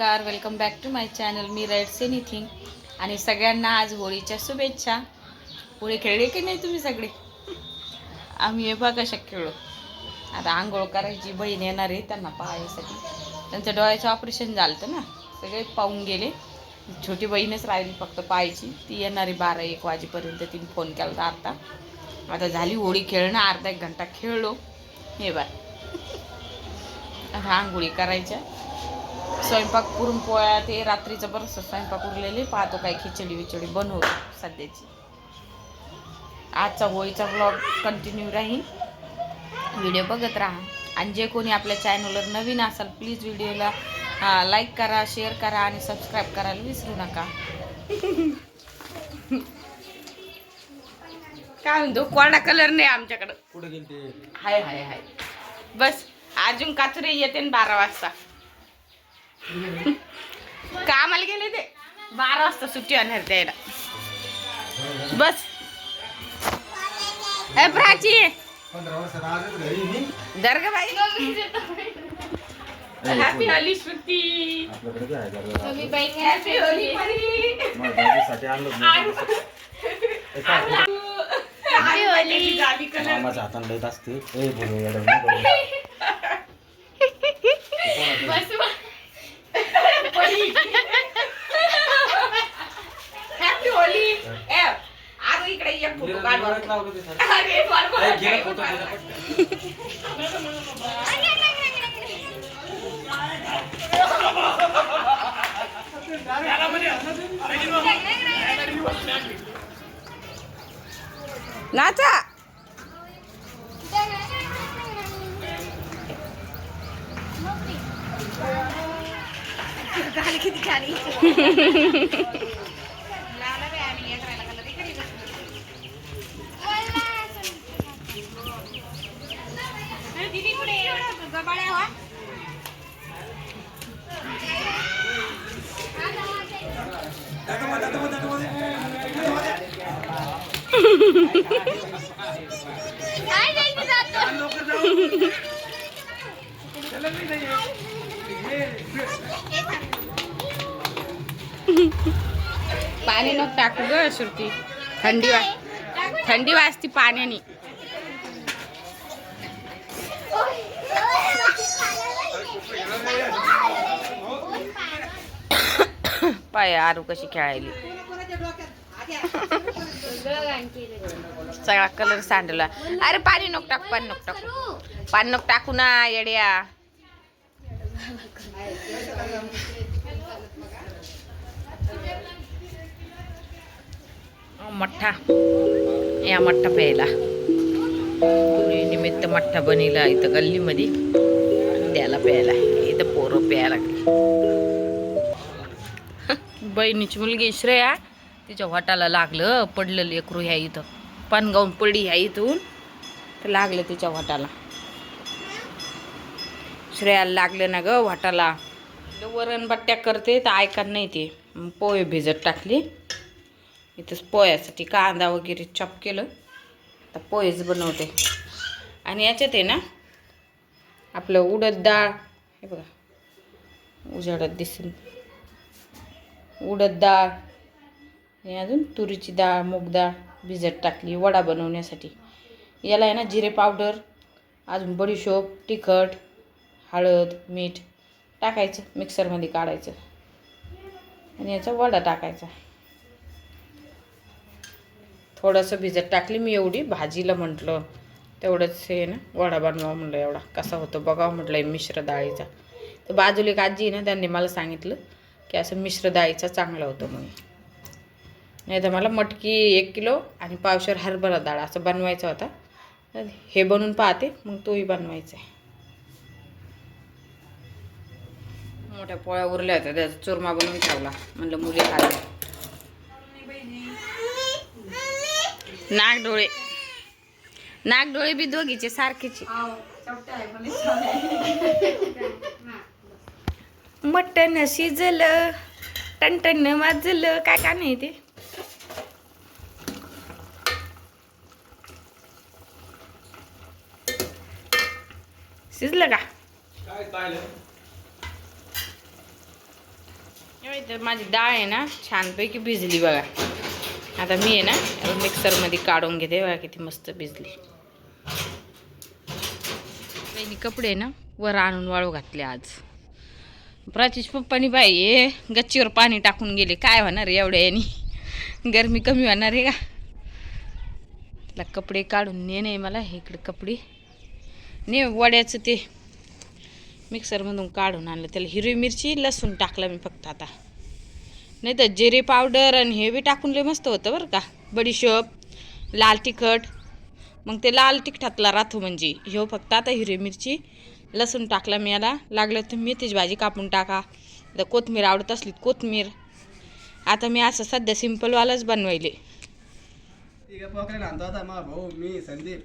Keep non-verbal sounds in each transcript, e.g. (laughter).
नमस्कार welcome back to my channel me rights anything आणि सगळ्यांना आज होळीच्या शुभेच्छा. होळी खेळले की नाही तुम्ही सगळे? आम्ही हे बघा कशा खेळलो आता आंघोळ करायची बहीण येणार आहे त्यांना पाहायसाठी. त्यांचं डोळ्याचं ऑपरेशन झालं होतं ना. सगळे पाहून गेले. छोटी बहीणच राहिली फक्त पाहायची. ती येणारी बारा एक वाजेपर्यंत. तिने फोन केला होता आता. आता झाली होळी खेळणं. अर्धा एक घंटा खेळलो. हे बा आता आंघोळी करायच्या. स्वयंपाक पुरणपोळ्या ते रात्रीचं बरंचसं स्वयंपाक उरलेले. पाहतो काय खिचडी विचडी बनवू सध्याची. आजचा होळीचा ब्लॉग कंटिन्यू राहील. व्हिडिओ बघत राहा. आणि जे कोणी आपल्या चॅनलवर नवीन असाल प्लीज व्हिडिओला लाईक करा शेअर करा आणि सबस्क्राईब करायला विसरू नका. काय म्हणतो? कोरडा कलर नाही आमच्याकडं. हाय हाय हाय. बस अजून काचरे येते ना बारा वाजता. कामाला गेले ते? बारा वाजता सुट्टी आणणार द्यायला बस. ए प्राची. पंधरा वर्षात आजच घरी मी. दर्ग बाई. हॅपी होली श्रुती आपल्याकडे काय आहे जरा? हॅपी होली माझ्या दादीसाठी आणलं होतं. ए, काय कुठं? हॅपी होली जाली कलर मामाच्या हातानं लईत असते ए बोलू येडं नाही बोलू. बस हॅपी होली ए आज इकडे एक फोटो पाणी नको टाकू ग श्रुती थंडी वा थंडी वाजती पाण्याने पाय आरू कशी खेळायली. (laughs) सगळा कलर सांडला. अरे पाणी नको टाकू पाणी नको टाकू. पाणी नको टाकू ना येड्या. मठ्ठा. या मठ्ठा प्यायला. निमित्त मठ्ठा बनिला इथं गल्लीमध्ये. त्याला प्यायला. इथं पोरं प्यायला लागली. बहिणीची मुलगी श्रेया. तिच्या वाटाला लागलं पडलं लेकरू ह्या इथं. पानगावून पडली ह्या इथून. तर लागलं तिच्या वाटाला. श्रेयाला लागलं ना ग वाटाला. वरण बट्ट्या करते तर ऐका नाही ते. पोहे भिजत टाकली. इथंच पोह्यासाठी कांदा वगैरे चॉप केलं. तर पोहेच बनवते. आणि याच्यात आहे ना आपलं उडद डाळ. हे बघा. उजाडत दिसेल. उडद डाळ आणि अजून तुरीची डाळ मूग डाळ भिजत टाकली वडा बनवण्यासाठी. याला आहे ना जिरे पावडर अजून बडीशोप तिखट हळद मीठ टाकायचं मिक्सरमध्ये काढायचं. आणि याचा वडा टाकायचा. थोडंसं भिजत टाकली मी एवढी भाजीला म्हटलं तेवढंच हे ना वडा बनवा म्हटलं एवढा. कसा होतो बघावं म्हटलं मिश्र डाळीचा. तर बाजूला एक आजी आहे ना त्यांनी मला सांगितलं की असं मिश्र डाळीचा चांगला होतो म्हणून. नाही तर मला मटकी एक किलो आणि पावशर हरभरा डाळ असं बनवायचा होता. तर हे बनवून पाहते मग तोही बनवायचा आहे. मोठ्या पोळ्या उरल्या होत्या त्याचा चुरमा बनवून ठेवला म्हणलं मुली खायला नागडोळे. डोळे डोळे बी दोघीचे सारखेचे. मटण शिजलं टणटण वाजलं काय का नाही ते. शिजलं का? काय तर माझी डाळ आहे ना छानपैकी भिजली बघा. आता मी आहे ना मिक्सरमध्ये काढून घेते बघा किती मस्त भिजली. कपडे ना वर आणून वाळू घातले आज. प्राचीच पप्पानी बाई ये गच्चीवर पाणी टाकून गेले. काय होणार आहे एवढ्या यानी? गरमी कमी होणार आहे का? त्याला कपडे काढून ने नाही मला इकडे कपडे. ने वड्याचं ते मिक्सरमधून काढून आणलं. त्याला हिरवी मिरची लसूण टाकलं मी फक्त आता. नाही तर जिरे पावडर आणि हे बी टाकून लय मस्त होतं बरं का. बडीशोप लाल तिखट. मग ते लाल तिखटातला राहतो म्हणजे. ह्यो फक्त आता हिरवी मिरची लसूण टाकला मी याला. लागलं तर मेथीची भाजी कापून टाका. तर कोथमीर आवडत असली कोथमीर. आता मी असं सध्या सिम्पलवालंच बनवायले. भाऊ मी संदीप.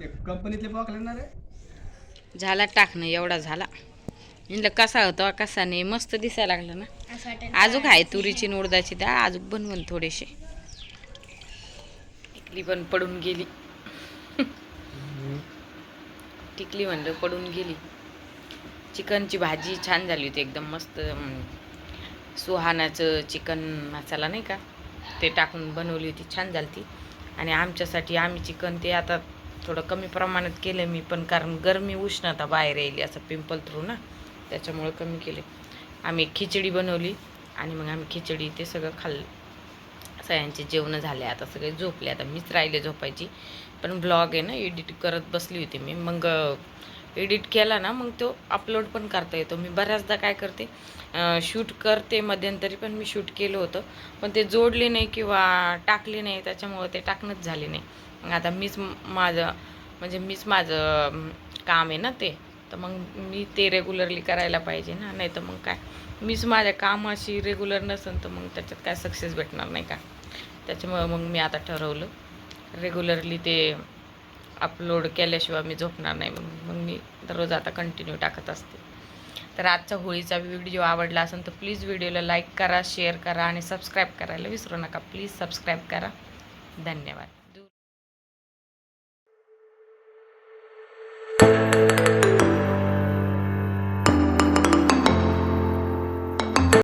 ते कंपनीतले पॉकलेन ना रे? झाला टाकणं एवढा झाला. म्हणलं कसा होता कसा नाही मस्त दिसायला लागलं ना. अजून आहे तुरीची उडदाची डाळ अजून बनवून थोडेसे. टिकली पण पडून गेली. (laughs) टिकली म्हणलं पडून गेली. चिकनची भाजी छान झाली होती एकदम मस्त सुहानाचं चिकन मसाला नाही का? ते टाकून बनवली होती छान झाली ती आणि आमच्यासाठी आम्ही चिकन ते आता थोडं कमी प्रमाणात केलं मी पण कारण गरमी उष्णता बाहेर येईल असं पिंपल थ्रू ना त्याच्यामुळं कमी केले. आम्ही खिचडी बनवली आणि मग आम्ही खिचडी ते सगळं खाल्लं. सगळ्यांचे जेवणं झाले आता सगळे झोपले आता मीच राहिले झोपायची. पण ब्लॉग आहे ना एडिट करत बसली होती मी. मग एडिट केला ना मग तो अपलोड पण करता येतो. मी बऱ्याचदा काय करते शूट करते मध्यंतरी पण मी शूट केलं होतं. पण ते जोडले नाही किंवा टाकले नाही त्याच्यामुळं ते टाकणंच झाले नाही. मग आता मीच माझं म्हणजे मीच माझं काम आहे ना ते. तर मग मी ते रेग्युलरली करायला पाहिजे ना नाही तर मग काय? मीच माझ्या कामाशी रेग्युलर नसेल तर मग त्याच्यात काय सक्सेस भेटणार नाही का? त्याच्यामुळं मग मी आता ठरवलं. रेग्युलरली ते अपलोड केल्याशिवाय मी झोपणार नाही. म्हणून मग मी दररोज आता कंटिन्यू टाकत असते. तर आजचा होळीचा व्हिडिओ आवडला असेल तर प्लीज व्हिडिओला लाईक करा शेअर करा आणि सबस्क्राईब करायला विसरू नका. प्लीज सबस्क्राईब करा. धन्यवाद.